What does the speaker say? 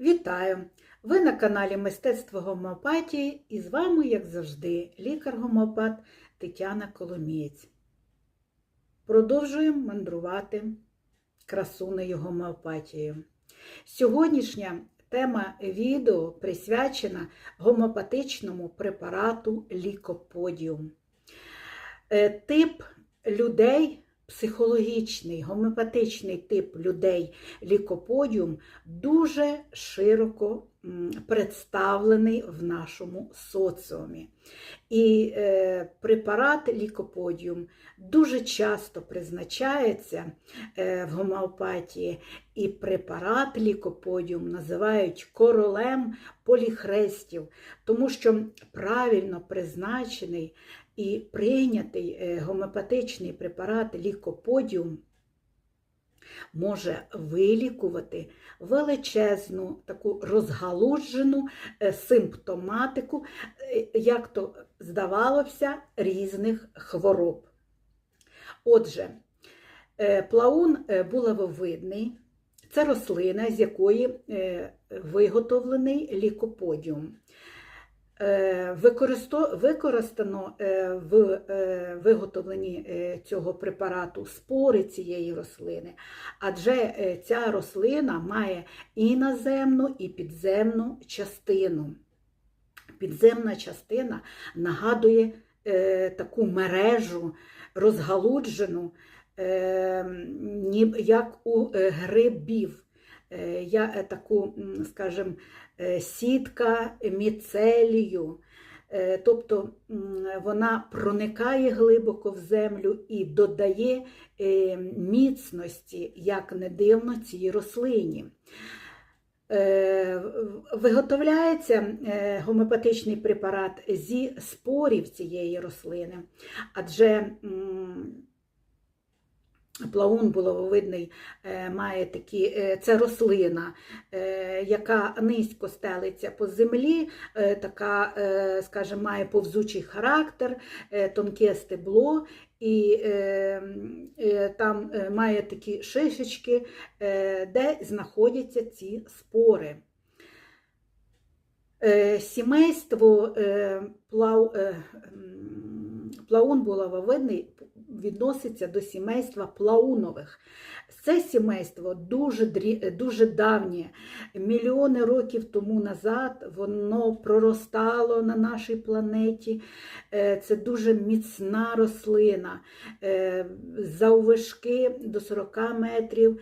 Вітаю! Ви на каналі Мистецтво гомеопатії і з вами, як завжди, лікар-гомеопат Тетяна Коломієць. Продовжуємо мандрувати красунею гомеопатією. Сьогоднішня тема відео присвячена гомеопатичному препарату лікоподіум. Е, Тип людей, психологічний, гомеопатичний тип людей лікоподіум дуже широко представлений в нашому соціумі. І е, препарат лікоподіум дуже часто призначається е, в гомеопатії, і препарат лікоподіум називають королем поліхрестів, тому що правильно призначений і прийнятий е, гомеопатичний препарат лікоподіум може вилікувати величезну таку розгалуджену е, симптоматику, е, як то здавалося, різних хвороб. Отже, плаун булавовидний це рослина, з якої виготовлений лікоподіум. Е, Використано е, в е, виготовленні цього препарату спори цієї рослини, адже ця рослина має і наземну, і підземну частину. Підземна частина нагадує таку мережу розгалуджену, як у грибів. Е, Я таку, скажімо, сітка міцелію. Е, Тобто вона проникає глибоко в землю і додає е, міцності, як не дивно, цій рослині. Е, Виготовляється гомеопатичний препарат зі спорів цієї рослини, адже Плаун булавовидний е, має такі, е, це рослина, е, яка низько стелиться по землі, така, скажімо, має повзучий характер, тонке стебло, і там має такі шишечки, де знаходяться ці спори. Сімейство е, плау, плаун булавовидний відноситься до сімейства плаунових. Це сімейство дуже, дуже давнє. Мільйони років тому назад воно проростало на нашій планеті. Е, Це дуже міцна рослина. заувишки Заввишки до 40 метрів